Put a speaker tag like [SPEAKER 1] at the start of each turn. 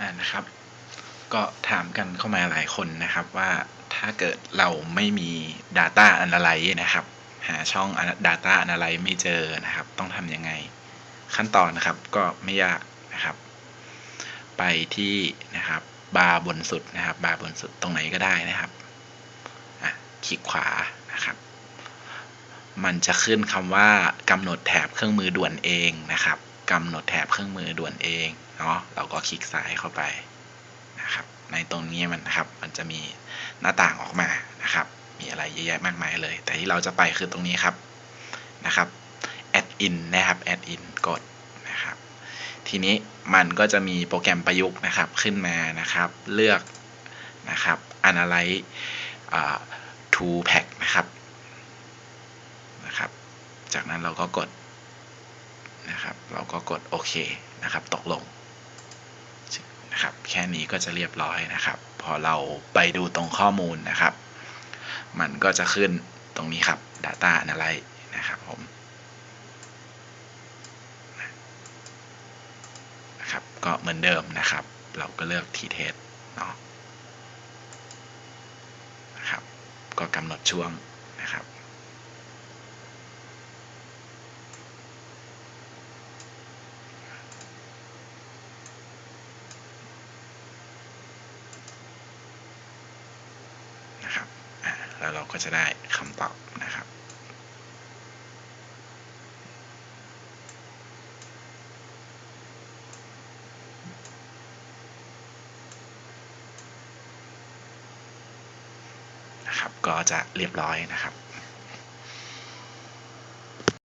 [SPEAKER 1] อ่านะครับ ก็ถามกันเข้ามาหลายคนนะครับว่าถ้าเกิดเราไม่มี Data Analyze นะครับ หาช่อง Data Analyze ไม่เจอนะครับ ต้องทำยังไง ขั้นตอนนะครับก็ไม่ยากนะครับ ไปที่นะครับบาร์บนสุดนะครับ บาร์บนสุดตรงไหนก็ได้นะครับอะคลิกขวานะครับ มันจะขึ้นคำว่ากำหนดแถบเครื่องมือด่วนเองนะครับ กำหนดแถบเครื่องมือด่วนเองเนาะเราก็คลิกซ้ายเข้าไปนะครับ ในตรงนี้มันนะครับ มันจะมีหน้าต่างออกมานะครับ มีอะไรเยอะแยะมากมายเลย แต่ที่เราจะไปคือตรงนี้ครับนะครับ add in นะครับ add in กดนะครับ ทีนี้มันก็จะมีโปรแกรมประยุกต์นะครับขึ้นมานะครับ เลือกนะครับ analyze อ่า to pack นะครับนะครับ จากนั้นเราก็กด นะครับ เราก็กดโอเคนะครับ ตกลงนะครับ แค่นี้ก็จะเรียบร้อยนะครับ พอเราไปดูตรงข้อมูลนะครับ มันก็จะขึ้นตรงนี้ครับ data analyze นะครับผมนะครับ ก็เหมือนเดิมนะครับ เราก็เลือก t t e s t เนาะนะครับ ก็กำหนดช่วง นะครับ แล้วเราก็จะได้คำตอบนะครับนะครับ ก็จะเรียบร้อยนะครับ